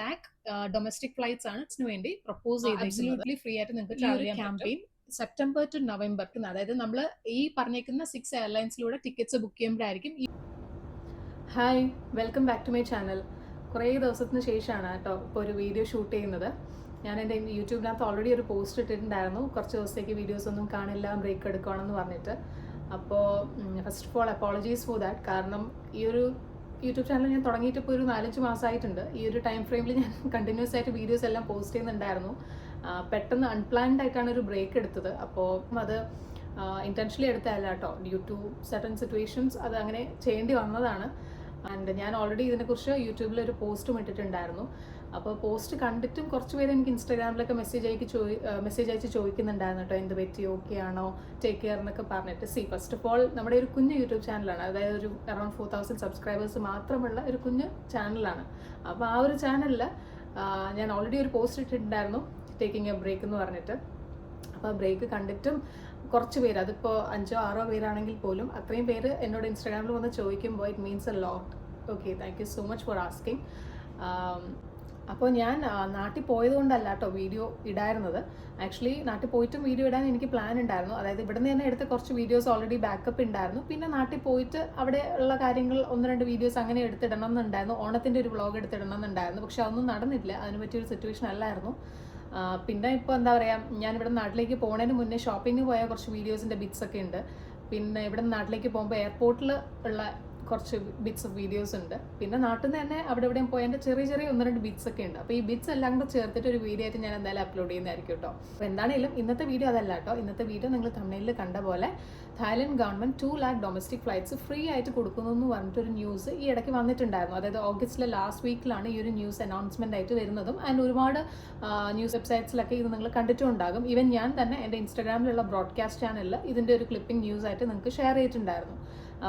Lakh domestic flights ആണ് ഇറ്റ്സിന് വേണ്ടി propose ചെയ്തിരിക്കുന്നത് ഫ്രീ ആയിട്ട് നിങ്ങൾക്ക് ട്രാവൽ ചെയ്യാൻ ക്യാമ്പയിൻ സെപ്റ്റംബർ ടു നവംബർ അതായത് നമ്മൾ ഈ പറഞ്ഞേക്കുന്ന സിക്സ് എയർലൈൻസിലൂടെ ടിക്കറ്റ്സ് ബുക്ക് ചെയ്യുമ്പോഴായിരിക്കും ഈ hi welcome back to my channel കുറേ ദിവസത്തിന് ശേഷമാണ് കേട്ടോ ഇപ്പോൾ ഒരു വീഡിയോ ഷൂട്ട് ചെയ്യുന്നത്. ഞാൻ എന്റെ യൂട്യൂബിനകത്ത് ഓൾറെഡി ഒരു പോസ്റ്റ് ഇട്ടിട്ടുണ്ടായിരുന്നു. കുറച്ച് ദിവസത്തേക്ക് വീഡിയോസ് ഒന്നും കാണില്ല ബ്രേക്ക് എടുക്കുകയാണെന്ന് പറഞ്ഞിട്ട്. അപ്പോൾ first of all apologies for that കാരണം ഈ ഒരു യൂട്യൂബ് ചാനൽ ഞാൻ തുടങ്ങിയിട്ട് ഇപ്പോൾ ഒരു നാലഞ്ച് മാസമായിട്ടുണ്ട് ഈ ഒരു ടൈം ഫ്രെയിമിൽ ഞാൻ കണ്ടിന്യൂസ് ആയിട്ട് വീഡിയോസ് എല്ലാം പോസ്റ്റ് ചെയ്യുന്നുണ്ടായിരുന്നു. പെട്ടെന്ന് അൺപ്ലാൻഡ് ആയിട്ടാണ് ഒരു ബ്രേക്ക് എടുത്തത്. അപ്പോൾ അത് ഇന്റൻഷനലി എടുത്തതല്ല കേട്ടോ. ഡ്യൂ ടു സർട്ടൺ സിറ്റുവേഷൻസ് അത് അങ്ങനെ ചെയ്യേണ്ടി വന്നതാണ്. ആൻഡ് ഞാൻ ഓൾറെഡി ഇതിനെക്കുറിച്ച് യൂട്യൂബിൽ ഒരു പോസ്റ്റും ഇട്ടിട്ടുണ്ടായിരുന്നു. അപ്പോൾ പോസ്റ്റ് കണ്ടിട്ടും കുറച്ച് പേര് എനിക്ക് ഇൻസ്റ്റാഗ്രാമിലൊക്കെ മെസ്സേജ് അയക്ക് ചോദി മെസ്സേജ് അയച്ച് ചോദിക്കുന്നുണ്ടായിരുന്നു കേട്ടോ എന്ത് പറ്റി? ഓക്കെ ആണോ? ടേക്ക് കെയർ എന്നൊക്കെ പറഞ്ഞിട്ട്. സി ഫസ്റ്റ് ഓഫ് ഓൾ നമ്മുടെ ഒരു കുഞ്ഞ് യൂട്യൂബ് ചാനലാണ് അതായത് ഒരു അറൌണ്ട് ഫോർ തൗസൻഡ് സബ്സ്ക്രൈബേഴ്സ് മാത്രമുള്ള ഒരു കുഞ്ഞ് ചാനലാണ് അപ്പോൾ ആ ഒരു ചാനലിൽ ഞാൻ ഓൾറെഡി ഒരു പോസ്റ്റ് ഇട്ടിട്ടുണ്ടായിരുന്നു ടേക്കിംഗ് എ ബ്രേക്ക് എന്ന് പറഞ്ഞിട്ട്. അപ്പോൾ ബ്രേക്ക് കണ്ടിട്ടും കുറച്ച് പേര് അതിപ്പോൾ അഞ്ചോ ആറോ പേരാണെങ്കിൽ പോലും അത്രയും പേര് എന്നോട് ഇൻസ്റ്റാഗ്രാമിൽ വന്ന് ചോദിക്കുമ്പോൾ it means a lot okay thank you so much for asking അപ്പോൾ ഞാൻ നാട്ടിൽ നാട്ടിൽ പോയതുകൊണ്ടല്ല കേട്ടോ വീഡിയോ ഇടായിരുന്നത്. ആക്ച്വലി നാട്ടിൽ പോയിട്ടും വീഡിയോ ഇടാൻ എനിക്ക് പ്ലാൻ ഉണ്ടായിരുന്നു. അതായത് ഇവിടെ നിന്ന് തന്നെ എടുത്ത കുറച്ച് വീഡിയോസ് ഓൾറെഡി ബാക്കപ്പ് ഉണ്ടായിരുന്നു പിന്നെ നാട്ടിൽ പോയിട്ട് അവിടെ ഉള്ള കാര്യങ്ങൾ ഒന്ന് രണ്ട് വീഡിയോസ് അങ്ങനെ എടുത്തിടണം എന്നുണ്ടായിരുന്നു. ഓണത്തിന്റെ ഒരു വ്ളോഗ് എടുത്തിടണം എന്നുണ്ടായിരുന്നു. പക്ഷെ അതൊന്നും നടന്നില്ല. അതിന് പറ്റിയൊരു സിറ്റുവേഷൻ അല്ലായിരുന്നു. പിന്നെ ഇപ്പോൾ എന്താ പറയുക ഞാൻ ഇവിടെ നാട്ടിലേക്ക് പോകുന്നതിന് മുന്നേ ഷോപ്പിങ്ങിന് പോയ കുറച്ച് വീഡിയോസിന്റെ ബിറ്റ്സ് ഒക്കെ ഉണ്ട് പിന്നെ ഇവിടെ നാട്ടിലേക്ക് പോകുമ്പോൾ എയർപോർട്ടിൽ ഉള്ള കുറച്ച് ബിറ്റ്സ് ഓഫ് വീഡിയോസ് ഉണ്ട്. പിന്നെ നാട്ടിൽ നിന്ന് തന്നെ അവിടെ എവിടെയും പോയതിന്റെ ചെറിയ ചെറിയ ഒന്ന് രണ്ട് ബിറ്റ്സ് ഒക്കെ ഉണ്ട്. അപ്പോൾ ഈ ബിറ്റ്സ് എല്ലാം കൂടെ ചേർത്തിട്ട് ഒരു വീഡിയോ ആയിട്ട് ഞാൻ എന്തായാലും അപ്ലോഡ് ചെയ്യുന്നതായിരിക്കും കേട്ടോ അപ്പോൾ എന്താണെങ്കിലും ഇന്നത്തെ വീഡിയോ അതല്ല കേട്ടോ ഇന്നത്തെ വീഡിയോ നിങ്ങൾ തമിഴിൽ കണ്ട പോലെ Thailand government two lakh domestic flights free ആയിട്ട് കൊടുക്കുന്നു എന്ന് പറഞ്ഞിട്ടൊരു ന്യൂസ് ഈ ഇടയ്ക്ക് വന്നിട്ടുണ്ടായിരുന്നു. അതായത് ഓഗസ്റ്റിലെ ലാസ്റ്റ് വീക്കിലാണ് ഈ ഒരു ന്യൂസ് അനൗൺസ്മെന്റ് ആയിട്ട് വരുന്നതും ആൻഡ് ഒരുപാട് ന്യൂസ് വെബ്സൈറ്റ്സിലൊക്കെ ഇത് നിങ്ങൾ കണ്ടിട്ടുണ്ടാകും ഈവൻ ഞാൻ തന്നെ എന്റെ ഇൻസ്റ്റാഗ്രാമിലുള്ള ബ്രോഡ്കാസ്റ്റ് ചാനലിൽ ഇതിന്റെ ഒരു ക്ലിപ്പിംഗ് ന്യൂസ് ആയിട്ട് നിങ്ങൾക്ക് ഷെയർ ചെയ്തിട്ടുണ്ടായിരുന്നു.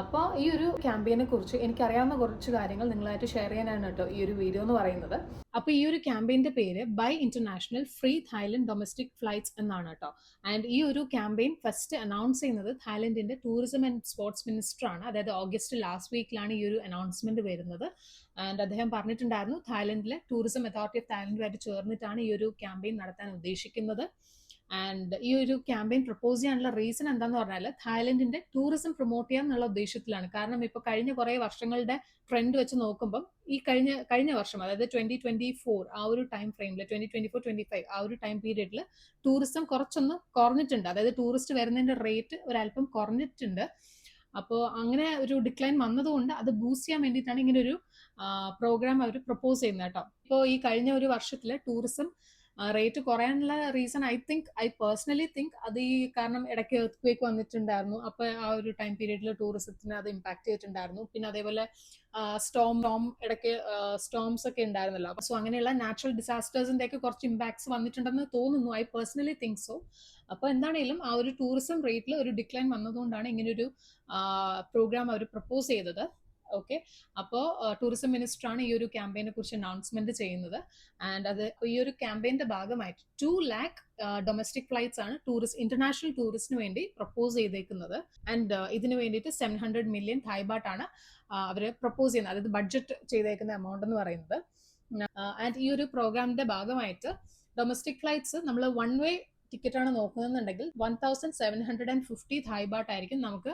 അപ്പോൾ ഈ ഒരു ക്യാമ്പയിനെ കുറിച്ച് എനിക്കറിയാവുന്ന കുറച്ച് കാര്യങ്ങൾ നിങ്ങളായിട്ട് ഷെയർ ചെയ്യാനാണ് കേട്ടോ ഈ ഒരു വീഡിയോ എന്ന് പറയുന്നത്. അപ്പോൾ ഈ ഒരു ക്യാമ്പയിന്റെ പേര് buy international free Thailand domestic flights എന്നാണ് കേട്ടോ. ആൻഡ് ഈ ഒരു ക്യാമ്പയിൻ ഫസ്റ്റ് അനൗൺസ് ചെയ്യുന്നത് തായ്ലൻഡിന്റെ ടൂറിസം ആൻഡ് സ്പോർട്സ് മിനിസ്റ്റർ ആണ്. അതായത് ഓഗസ്റ്റ് ലാസ്റ്റ് വീക്കിലാണ് ഈ ഒരു അനൗൺസ്മെന്റ് വരുന്നത്. ആൻഡ് അദ്ദേഹം പറഞ്ഞിട്ടുണ്ടായിരുന്നു തായ്ലൻഡിലെ ടൂറിസം അതോറിറ്റി ഓഫ് തായ്ലൻഡുമായിട്ട് ചേർന്നിട്ടാണ് ഈ ഒരു ക്യാമ്പയിൻ നടത്താൻ ഉദ്ദേശിക്കുന്നത്. ആൻഡ് ഈ ഒരു ക്യാമ്പയിൻ പ്രപ്പോസ് ചെയ്യാനുള്ള റീസൺ എന്താന്ന് പറഞ്ഞാൽ തായ്ലൻഡിന്റെ ടൂറിസം പ്രൊമോട്ട് ചെയ്യാൻ എന്നുള്ള ഉദ്ദേശത്തിലാണ്. കാരണം ഇപ്പൊ കഴിഞ്ഞ കുറെ വർഷങ്ങളുടെ ട്രെൻഡ് വെച്ച് നോക്കുമ്പോൾ ഈ കഴിഞ്ഞ കഴിഞ്ഞ വർഷം അതായത് ട്വന്റി ട്വന്റി ഫോർ ആ ഒരു ടൈം ഫ്രെയിമിൽ twenty twenty four twenty five ആ ഒരു ടൈം പീരീഡിൽ ടൂറിസം കുറച്ചൊന്ന് കുറഞ്ഞിട്ടുണ്ട്. അതായത് ടൂറിസ്റ്റ് വരുന്നതിന്റെ റേറ്റ് ഒരല്പം കുറഞ്ഞിട്ടുണ്ട്. അപ്പോൾ അങ്ങനെ ഒരു ഡിക്ലൈൻ വന്നതുകൊണ്ട് അത് ബൂസ്റ്റ് ചെയ്യാൻ വേണ്ടിയിട്ടാണ് ഇങ്ങനെ ഒരു പ്രോഗ്രാം അവർ പ്രപ്പോസ് ചെയ്യുന്നത് കേട്ടോ. ഇപ്പോൾ ഈ കഴിഞ്ഞ ഒരു വർഷത്തിൽ ടൂറിസം റേറ്റ് കുറയാനുള്ള reason I think I personally think അത് ഈ കാരണം ഇടയ്ക്ക് എർത്ത് ക്വേക്ക് വന്നിട്ടുണ്ടായിരുന്നു. അപ്പൊ ആ ഒരു ടൈം പീരീഡിൽ ടൂറിസത്തിന് അത് ഇമ്പാക്ട് ചെയ്തിട്ടുണ്ടായിരുന്നു. പിന്നെ അതേപോലെ സ്റ്റോം റോം ഇടയ്ക്ക് സ്റ്റോംസ് ഒക്കെ ഉണ്ടായിരുന്നല്ലോ. അപ്പൊ സോ അങ്ങനെയുള്ള നാച്ചുറൽ ഡിസാസ്റ്റേഴ്സിന്റെ ഒക്കെ കുറച്ച് ഇമ്പാക്ട്സ് വന്നിട്ടുണ്ടെന്ന് തോന്നുന്നു. ഐ പേഴ്സണലി തിങ്ക് സോ അപ്പൊ എന്താണെങ്കിലും ആ ഒരു ടൂറിസം റേറ്റിൽ ഒരു ഡിക്ലൈൻ വന്നതുകൊണ്ടാണ് ഇങ്ങനെ ഒരു പ്രോഗ്രാം അവർ പ്രപ്പോസ് ചെയ്തത്. ഓക്കെ അപ്പോൾ ടൂറിസം മിനിസ്റ്റർ ആണ് ഈ ഒരു ക്യാമ്പയിനെ കുറിച്ച് അനൗൺസ്മെന്റ് ചെയ്യുന്നത്. ആൻഡ് അത് ഈ ഒരു ക്യാമ്പയിന്റെ ഭാഗമായിട്ട് ടു ലാക്ക് ഡൊമസ്റ്റിക് ഫ്ലൈറ്റ്സ് ആണ് ടൂറിസ്റ്റ് ഇന്റർനാഷണൽ ടൂറിസ്റ്റിന് വേണ്ടി പ്രപ്പോസ് ചെയ്തേക്കുന്നത്. ആൻഡ് ഇതിനു വേണ്ടിയിട്ട് സെവൻ ഹൺഡ്രഡ് മില്യൺ തായ്ബാട്ടാണ് അവർ പ്രപ്പോസ് ചെയ്യുന്നത്. അതായത് ബഡ്ജറ്റ് ചെയ്തേക്കുന്ന എമൗണ്ട് എന്ന് പറയുന്നത്. ആൻഡ് ഈ ഒരു പ്രോഗ്രാമിന്റെ ഭാഗമായിട്ട് ഡൊമസ്റ്റിക് ഫ്ലൈറ്റ്സ് നമ്മൾ വൺ വേ ടിക്കറ്റ് ആണ് നോക്കുന്നതെന്നുണ്ടെങ്കിൽ one thousand seven hundred and fifty തായ്ബാട്ടായിരിക്കും നമുക്ക്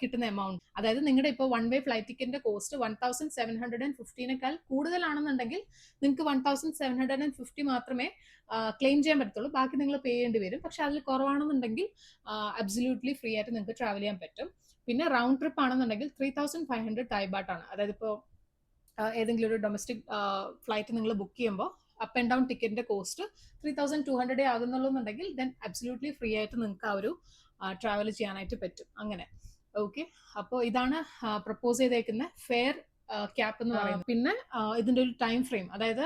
കിട്ടുന്ന എമൗണ്ട് അതായത് നിങ്ങളുടെ ഇപ്പോൾ one way flight ടിക്കറ്റിന്റെ cost one thousand seven hundred and ഫിഫ്റ്റീനേക്കാൾ കൂടുതലാണെന്നുണ്ടെങ്കിൽ നിങ്ങൾക്ക് one thousand seven hundred and fifty മാത്രമേ ക്ലെയിം ചെയ്യാൻ പറ്റത്തുള്ളൂ. ബാക്കി നിങ്ങൾ പേ ചെയ്യേണ്ടി വരും. പക്ഷെ അതിൽ കുറവാണെന്നുണ്ടെങ്കിൽ അബ്സല്യൂട്ട്ലി ഫ്രീ ആയിട്ട് നിങ്ങൾക്ക് ട്രാവൽ ചെയ്യാൻ പറ്റും. പിന്നെ റൗണ്ട് ട്രിപ്പ് ആണെന്നുണ്ടെങ്കിൽ ത്രീ തൗസൻഡ് ഫൈവ് ഹൺഡ്രഡ് തായ്ബാട്ടാണ് അതായത് ഇപ്പോൾ ഏതെങ്കിലും ഒരു ഡൊമസ്റ്റിക് ഫ്ലൈറ്റ് നിങ്ങൾ ബുക്ക് ചെയ്യുമ്പോൾ അപ്പ് ആൻഡ് ഡൗൺ ടിക്കറ്റിന്റെ കോസ്റ്റ് ത്രീ തൗസൻഡ് ടു ഹൺഡ്രഡേ ആകുന്നുള്ളൂ എന്നുണ്ടെങ്കിൽ ദെൻ അബ്സല്യൂട്ട്ലി ഫ്രീ ആയിട്ട് നിങ്ങൾക്ക് ആ ഒരു ട്രാവൽ ചെയ്യാനായിട്ട് പറ്റും. അങ്ങനെ. ഓക്കെ അപ്പോൾ ഇതാണ് പ്രപ്പോസ് ചെയ്തേക്കുന്ന ഫെയർ ക്യാപ്പ് എന്ന് പറയുന്നത്. പിന്നെ ഇതിന്റെ ഒരു ടൈം ഫ്രെയിം അതായത്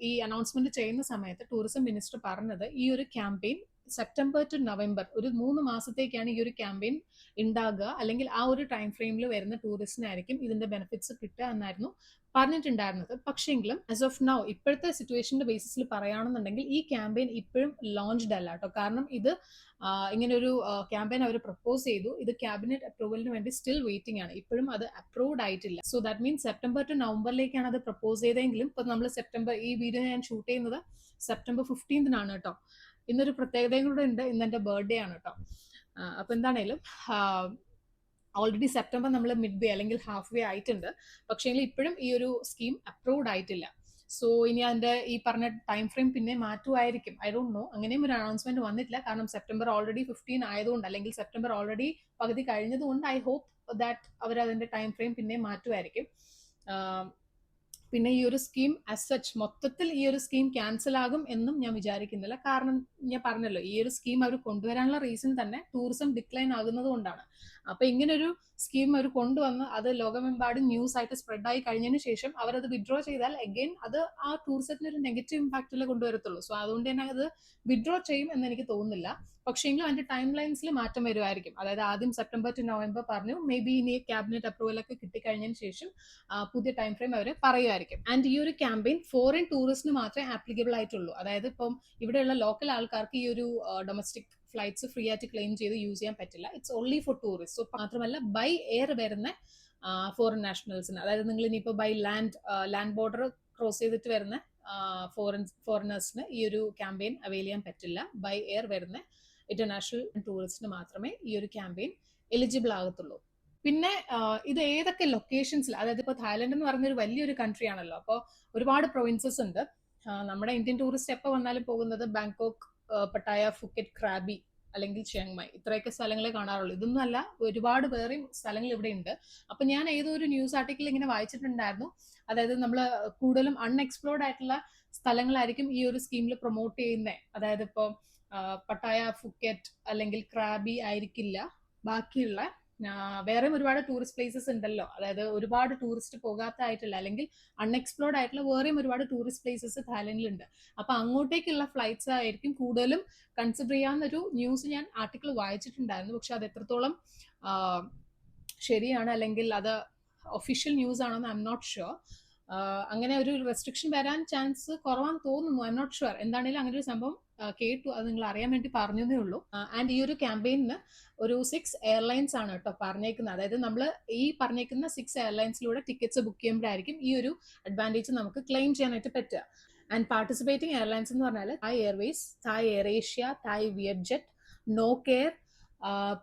ഈ അനൗൺസ്മെന്റ് ചെയ്യുന്ന സമയത്ത് ടൂറിസം മിനിസ്റ്റർ പറഞ്ഞത് ഈ ഒരു ക്യാമ്പയിൻ സെപ്റ്റംബർ ടു നവംബർ ഒരു മൂന്ന് മാസത്തേക്കാണ് ഈ ഒരു ക്യാമ്പയിൻ ഉണ്ടാകുക അല്ലെങ്കിൽ ആ ഒരു ടൈം ഫ്രെയിമിൽ വരുന്ന ടൂറിസ്റ്റിനായിരിക്കും ഇതിന്റെ ബെനിഫിറ്റ്സ് കിട്ടുക എന്നായിരുന്നു പറഞ്ഞിട്ടുണ്ടായിരുന്നത്. പക്ഷേങ്കിലും ആസ് ഓഫ് നൗ ഇപ്പോഴത്തെ സിറ്റുവേഷന്റെ ബേസിസിൽ പറയുകയാണെന്നുണ്ടെങ്കിൽ ഈ ക്യാമ്പയിൻ ഇപ്പോഴും ലോഞ്ച്ഡ് അല്ല കേട്ടോ കാരണം ഇത് ഇങ്ങനെ ഒരു ക്യാമ്പയിൻ അവർ പ്രപ്പോസ് ചെയ്തു. ഇത് ക്യാബിനറ്റ് അപ്രൂവലിന് വേണ്ടി സ്റ്റിൽ വെയിറ്റിംഗ് ആണ്. ഇപ്പോഴും അത് അപ്രൂവ്ഡ് ആയിട്ടില്ല. So that means September to നവംബറിലേക്കാണ് അത് പ്രപ്പോസ് ചെയ്തെങ്കിലും ഇപ്പൊ നമ്മൾ സെപ്റ്റംബർ ഈ വീഡിയോ ഞാൻ ഷൂട്ട് ചെയ്യുന്നത് സെപ്റ്റംബർ ഫിഫ്റ്റീൻത്തിനാണ് കേട്ടോ ഇന്നൊരു പ്രത്യേകതയും കൂടെ ഉണ്ട്. ഇന്ന് എന്റെ ബർത്ത്ഡേ ആണ് കേട്ടോ അപ്പം എന്താണേലും ഓൾറെഡി സെപ്റ്റംബർ നമ്മൾ മിഡ് വേ അല്ലെങ്കിൽ ഹാഫ് വേ ആയിട്ടുണ്ട്. പക്ഷേ ഇപ്പോഴും ഈ ഒരു സ്കീം അപ്രൂവ്ഡ് ആയിട്ടില്ല. സോ ഇനി അതിന്റെ ഈ പറഞ്ഞ ടൈം ഫ്രെയിം പിന്നെ മാറ്റുമായിരിക്കും ഐ ഡോണ്ട് നോ അങ്ങനെയും ഒരു അനൗൺസ്മെന്റ് വന്നിട്ടില്ല. കാരണം സെപ്റ്റംബർ ഓൾറെഡി ഫിഫ്റ്റീൻ ആയതുകൊണ്ട് അല്ലെങ്കിൽ സെപ്റ്റംബർ ഓൾറെഡി പകുതി കഴിഞ്ഞതുകൊണ്ട് ഐ ഹോപ്പ് ദാറ്റ് അവർ അതിന്റെ ടൈം ഫ്രെയിം പിന്നെ മാറ്റുമായിരിക്കും പിന്നെ ഈ ഒരു സ്കീം ആസ് സച്ച് മൊത്തത്തിൽ ഈ ഒരു സ്കീം ക്യാൻസൽ ആകും എന്നും ഞാൻ വിചാരിക്കുന്നില്ല. കാരണം ഞാൻ പറഞ്ഞല്ലോ ഈ ഒരു സ്കീം അവർ കൊണ്ടുവരാനുള്ള റീസൺ തന്നെ ടൂറിസം ഡിക്ലൈൻ ആകുന്നത് കൊണ്ടാണ്. അപ്പൊ ഇങ്ങനൊരു സ്കീം അവർ കൊണ്ടുവന്ന് അത് ലോകമെമ്പാടും ന്യൂസ് ആയിട്ട് സ്പ്രെഡ് ആയി കഴിഞ്ഞതിന് ശേഷം അവർ അത് വിഡ്രോ ചെയ്താൽ അഗെയിൻ അത് ആ ടൂറിസത്തിന് ഒരു നെഗറ്റീവ് ഇമ്പാക്റ്റിൽ കൊണ്ടുവരത്തുള്ളൂ. സോ അതുകൊണ്ട് തന്നെ അത് വിഡ്രോ ചെയ്യും എന്ന് എനിക്ക് തോന്നുന്നില്ല. പക്ഷേങ്കിലും അതിന്റെ ടൈം ലൈൻസിൽ മാറ്റം വരുമായിരിക്കും അതായത് ആദ്യം സെപ്റ്റംബർ ടു നവംബർ പറഞ്ഞു മേ ബി ഇനി ക്യാബിനറ്റ് അപ്രൂവൽ ഒക്കെ കിട്ടിക്കഴിഞ്ഞതിന് ശേഷം പുതിയ ടൈം ഫ്രെയിം അവർ പറയുമായിരിക്കും ആൻഡ് ഈ ഒരു ക്യാമ്പയിൻ ഫോറിൻ ടൂറിസ്റ്റിന് മാത്രമേ ആപ്ലിക്കബിൾ ആയിട്ടുള്ളൂ. അതായത് ഇപ്പം ഇവിടെയുള്ള ലോക്കൽ ആൾക്കാർക്ക് ഈ ഒരു ഡൊമസ്റ്റിക് ഫ്ലൈറ്റ്സ് ഫ്രീ ആയിട്ട് ക്ലെയിം ചെയ്ത് യൂസ് ചെയ്യാൻ പറ്റില്ല. It's only for tourist so മാത്രമല്ല ബൈ എയർ വരുന്ന ഫോറിൻ നാഷണൽസിന് അതായത് നിങ്ങൾ ഇനിയിപ്പോൾ by land land border cross ചെയ്തിട്ട് വരുന്ന ഫോറിൻ ഫോറിനേഴ്സിന് ഈ ഒരു ക്യാമ്പയിൻ അവൈൽ ചെയ്യാൻ പറ്റില്ല. ബൈ എയർ വരുന്ന ഇന്റർനാഷണൽ ടൂറിസ്റ്റിന് മാത്രമേ ഈ ഒരു ക്യാമ്പയിൻ എലിജിബിൾ ആകത്തുള്ളൂ. പിന്നെ ഇത് ഏതൊക്കെ ലൊക്കേഷൻസിൽ അതായത് ഇപ്പോൾ തായ്ലൻഡ് എന്ന് പറഞ്ഞൊരു വലിയൊരു കൺട്രി ആണല്ലോ. അപ്പോൾ ഒരുപാട് പ്രൊവിൻസസ് ഉണ്ട്. നമ്മുടെ ഇന്ത്യൻ ടൂറിസ്റ്റ് എപ്പോൾ വന്നാലും പോകുന്നത് ബാങ്കോക്ക് പട്ടായ ഫുക്കറ്റ് ക്രാബി അല്ലെങ്കിൽ ചിയാങ്മൈ ഇത്രയൊക്കെ സ്ഥലങ്ങളെ കാണാറുള്ളൂ. ഇതൊന്നും അല്ല ഒരുപാട് വേറെയും സ്ഥലങ്ങൾ ഇവിടെ ഉണ്ട്. അപ്പൊ ഞാൻ ഏതോ ഒരു ന്യൂസ് ആർട്ടിക്കിൾ ഇങ്ങനെ വായിച്ചിട്ടുണ്ടായിരുന്നു. അതായത് നമ്മൾ കൂടുതലും അൺഎക്സ്പ്ലോർഡ് ആയിട്ടുള്ള സ്ഥലങ്ങളായിരിക്കും ഈ ഒരു സ്കീമിൽ പ്രൊമോട്ട് ചെയ്യുന്നത് അതായത് ഇപ്പോൾ പട്ടായ ഫുക്കറ്റ് അല്ലെങ്കിൽ ക്രാബി ആയിരിക്കില്ല. ബാക്കിയുള്ള വേറെ ഒരുപാട് ടൂറിസ്റ്റ് പ്ലേസസ് ഉണ്ടല്ലോ. അതായത് ഒരുപാട് ടൂറിസ്റ്റ് പോകാത്തതായിട്ടില്ല അല്ലെങ്കിൽ അൺഎക്സ്പ്ലോർഡ് ആയിട്ടുള്ള വേറെയും ഒരുപാട് ടൂറിസ്റ്റ് പ്ലേസസ് തായ്ലൻഡിലുണ്ട് അപ്പൊ അങ്ങോട്ടേക്കുള്ള ഫ്ലൈറ്റ്സ് ആയിരിക്കും കൂടുതലും കൺസിഡർ ചെയ്യാവുന്ന ഒരു ന്യൂസ് ഞാൻ ആർട്ടിക്കിൾ വായിച്ചിട്ടുണ്ടായിരുന്നു. പക്ഷെ അത് എത്രത്തോളം ശരിയാണ് അല്ലെങ്കിൽ അത് ഒഫീഷ്യൽ ന്യൂസ് ആണോ ഐ എം നോട്ട് ഷുവർ അങ്ങനെ ഒരു റെസ്ട്രിക്ഷൻ വരാൻ ചാൻസ് കുറവാന്ന് തോന്നുന്നു. ഐ നോട്ട് ഷുവർ എന്താണെങ്കിലും അങ്ങനെ ഒരു സംഭവം കേട്ടു. അത് നിങ്ങൾ അറിയാൻ വേണ്ടി പറഞ്ഞതേ ഉള്ളൂ. ആൻഡ് ഈ ഒരു ക്യാമ്പയിന് ഒരു സിക്സ് എയർലൈൻസ് ആണ് കേട്ടോ പറഞ്ഞേക്കുന്നത്. അതായത് നമ്മൾ ഈ പറഞ്ഞേക്കുന്ന സിക്സ് എയർലൈൻസിലൂടെ ടിക്കറ്റ്സ് ബുക്ക് ചെയ്യുമ്പോഴായിരിക്കും ഈ ഒരു അഡ്വാന്റേജ് നമുക്ക് ക്ലെയിം ചെയ്യാനായിട്ട് പറ്റുക. ആൻഡ് പാർട്ടിസിപ്പേറ്റിംഗ് എയർലൈൻസ് എന്ന് പറഞ്ഞാൽ Thai Airways Thai Air Asia Thai Vietjet Nok Air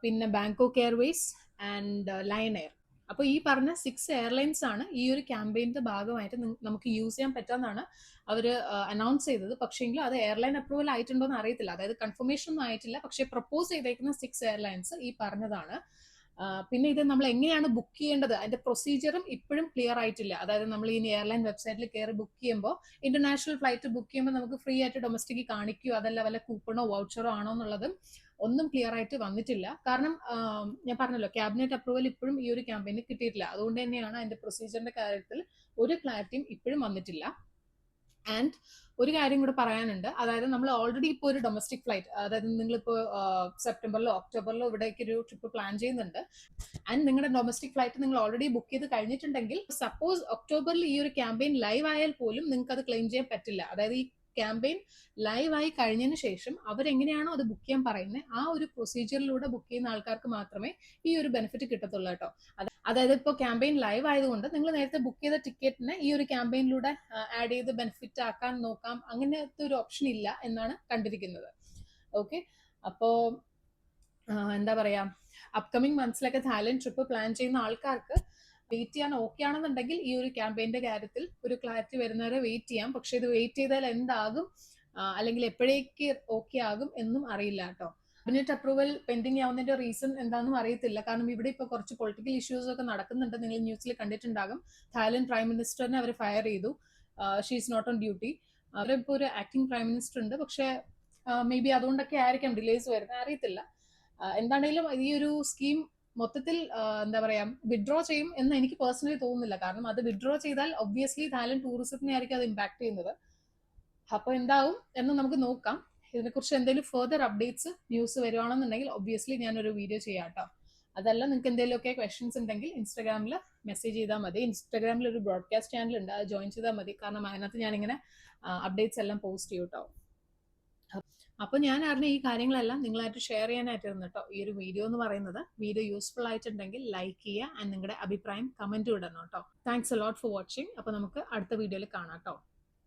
പിന്നെ Bangkok Airways and Lion Air അപ്പോൾ ഈ പറഞ്ഞ സിക്സ് എയർലൈൻസ് ആണ് ഈ ഒരു ക്യാമ്പയിന്റെ ഭാഗമായിട്ട് നമുക്ക് യൂസ് ചെയ്യാൻ പറ്റാമെന്നാണ് അവർ അനൗൺസ് ചെയ്തത്. പക്ഷേങ്കിലും അത് എയർലൈൻ അപ്രൂവൽ ആയിട്ടുണ്ടോ എന്ന് അറിയത്തില്ല. അതായത് കൺഫർമേഷൻ ഒന്നും ആയിട്ടില്ല. പക്ഷേ പ്രപ്പോസ് ചെയ്തേക്കുന്ന സിക്സ് എയർലൈൻസ് ഈ പറഞ്ഞതാണ്. പിന്നെ ഇത് നമ്മൾ എങ്ങനെയാണ് ബുക്ക് ചെയ്യേണ്ടത്? അതിന്റെ പ്രൊസീജിയറും ഇപ്പോഴും ക്ലിയർ ആയിട്ടില്ല. അതായത് നമ്മൾ ഈ എയർലൈൻ വെബ്സൈറ്റിൽ കയറി ബുക്ക് ചെയ്യുമ്പോൾ ഇന്റർനാഷണൽ ഫ്ലൈറ്റ് ബുക്ക് ചെയ്യുമ്പോൾ നമുക്ക് ഫ്രീ ആയിട്ട് ഡൊമസ്റ്റിക് കാണിക്കുകയോ അതല്ല വല്ല കൂപ്പണോ വൗച്ചറോ ആണോ എന്നുള്ളതും ഒന്നും ക്ലിയർ ആയിട്ട് വന്നിട്ടില്ല. കാരണം ഞാൻ പറഞ്ഞല്ലോ ക്യാബിനറ്റ് അപ്രൂവൽ ഇപ്പോഴും ഈ ഒരു ക്യാമ്പയിന് കിട്ടിയിട്ടില്ല. അതുകൊണ്ട് തന്നെയാണ് അതിന്റെ പ്രൊസീജിയറിന്റെ കാര്യത്തിൽ ഒരു ക്ലാരിറ്റിയും ഇപ്പോഴും വന്നിട്ടില്ല. ആൻഡ് ഒരു കാര്യം കൂടെ പറയാനുണ്ട്. അതായത് നമ്മൾ ഓൾറെഡി ഇപ്പോൾ ഒരു ഡൊമസ്റ്റിക് ഫ്ലൈറ്റ് അതായത് നിങ്ങളിപ്പോൾ സെപ്റ്റംബറിലോ ഒക്ടോബറിലോ ഇവിടേക്ക് ഒരു ട്രിപ്പ് പ്ലാൻ ചെയ്യുന്നുണ്ട്. ആൻഡ് നിങ്ങളുടെ ഡൊമസ്റ്റിക് ഫ്ലൈറ്റ് നിങ്ങൾ ഓൾറെഡി ബുക്ക് ചെയ്ത് കഴിഞ്ഞിട്ടുണ്ടെങ്കിൽ സപ്പോസ് ഒക്ടോബറിൽ ഈ ഒരു ക്യാമ്പയിൻ ലൈവ് ആയാൽ പോലും നിങ്ങൾക്ക് അത് ക്ലെയിം ചെയ്യാൻ പറ്റില്ല. അതായത് ഈ ക്യാമ്പയിൻ ലൈവ് ആയി കഴിഞ്ഞതിന് ശേഷം അവരെങ്ങനെയാണോ അത് ബുക്ക് ചെയ്യാൻ പറയുന്നത് ആ ഒരു പ്രൊസീജിയറിലൂടെ ബുക്ക് ചെയ്യുന്ന ആൾക്കാർക്ക് മാത്രമേ ഈ ഒരു ബെനിഫിറ്റ് കിട്ടത്തുള്ളൂ കേട്ടോ. അതായത് ഇപ്പോൾ ക്യാമ്പയിൻ ലൈവ് ആയതുകൊണ്ട് നിങ്ങൾ നേരത്തെ ബുക്ക് ചെയ്ത ടിക്കറ്റിനെ ഈ ഒരു ക്യാമ്പയിനിലൂടെ ആഡ് ചെയ്ത് ബെനിഫിറ്റ് ആക്കാൻ നോക്കാം അങ്ങനത്തെ ഒരു ഓപ്ഷൻ ഇല്ല എന്നാണ് കണ്ടിരിക്കുന്നത്. ഓക്കെ അപ്പോ എന്താ പറയാ അപ്കമിങ് മന്ത്സിലൊക്കെ തായ്ലൻഡ് ട്രിപ്പ് പ്ലാൻ ചെയ്യുന്ന ആൾക്കാർക്ക് വെയിറ്റ് ചെയ്യാൻ ഓക്കെ ആണെന്നുണ്ടെങ്കിൽ ഈ ഒരു ക്യാമ്പയിന്റെ കാര്യത്തിൽ ഒരു ക്ലാരിറ്റി വരുന്നവരെ വെയിറ്റ് ചെയ്യാം. പക്ഷെ ഇത് വെയിറ്റ് ചെയ്താൽ എന്താകും? അല്ലെങ്കിൽ എപ്പോഴേക്ക് ഓക്കെ ആകും എന്നും അറിയില്ല കേട്ടോ. ക്യാബിനറ്റ് അപ്രൂവൽ പെൻഡിങ് ആവുന്നതിന്റെ റീസൺ എന്താണെന്നും അറിയത്തില്ല. കാരണം ഇവിടെ ഇപ്പോൾ കുറച്ച് പൊളിറ്റിക്കൽ ഇഷ്യൂസ് ഒക്കെ നടക്കുന്നുണ്ട്. നിങ്ങൾ ന്യൂസിൽ കണ്ടിട്ടുണ്ടാകും. തായ്ലൻഡ് പ്രൈം മിനിസ്റ്ററിനെ അവർ ഫയർ ചെയ്തു. ഷീസ് നോട്ട് ഓൺ ഡ്യൂട്ടി അവരിപ്പോൾ ഒരു ആക്ടിംഗ് പ്രൈം മിനിസ്റ്റർ ഉണ്ട്. പക്ഷേ മേ ബി അതുകൊണ്ടൊക്കെ ആയിരിക്കാം ഡിലേസ് വരുന്നത്. അറിയത്തില്ല. എന്താണെങ്കിലും എന്താണേലും ഈ ഒരു സ്കീം മൊത്തത്തിൽ എന്താ പറയാ വിഡ്രോ ചെയ്യും എന്ന് എനിക്ക് പേഴ്സണലി തോന്നുന്നില്ല. കാരണം അത് വിഡ്രോ ചെയ്താൽ ഒബ്വിയസ്ലി തായ്ലൻഡ് ടൂറിസത്തിനെ ആയിരിക്കും അത് ഇമ്പാക്ട് ചെയ്യുന്നത്. അപ്പൊ എന്താവും എന്ന് നമുക്ക് നോക്കാം. ഇതിനെക്കുറിച്ച് എന്തെങ്കിലും ഫെർദർ അപ്ഡേറ്റ്സ് ന്യൂസ് വരുവാണെന്നുണ്ടെങ്കിൽ ഒബ്വിയസ്ലി ഞാനൊരു വീഡിയോ ചെയ്യാം കേട്ടോ അതല്ല നിങ്ങൾക്ക് എന്തെങ്കിലുമൊക്കെ ക്വസ്റ്റ്യൻസ് ഉണ്ടെങ്കിൽ ഇൻസ്റ്റാഗ്രാമിൽ മെസ്സേജ് ചെയ്താൽ മതി. ഇൻസ്റ്റാഗ്രാമിൽ ഒരു ബ്രോഡ്കാസ്റ്റ് ചാനൽ ഉണ്ട്. അത് ജോയിൻ ചെയ്താൽ മതി. കാരണം അതിനകത്ത് ഞാനിങ്ങനെ അപ്ഡേറ്റ്സ് എല്ലാം പോസ്റ്റ് ചെയ്യും കേട്ടോ അപ്പോൾ ഞാൻ അറിഞ്ഞ ഈ കാര്യങ്ങളെല്ലാം നിങ്ങളായിട്ട് ഷെയർ ചെയ്യാനായിട്ടിരുന്നു കേട്ടോ. ഈ ഒരു വീഡിയോ എന്ന് പറയുന്നത് വീഡിയോ യൂസ്ഫുൾ ആയിട്ടുണ്ടെങ്കിൽ ലൈക്ക് ചെയ്യുക ആൻഡ് നിങ്ങളുടെ അഭിപ്രായം കമന്റ് ഇടണം കേട്ടോ. താങ്ക്സ് അലോട്ട് ഫോർ വാച്ചിങ് അപ്പോൾ നമുക്ക് അടുത്ത വീഡിയോയിൽ കാണാം കേട്ടോ.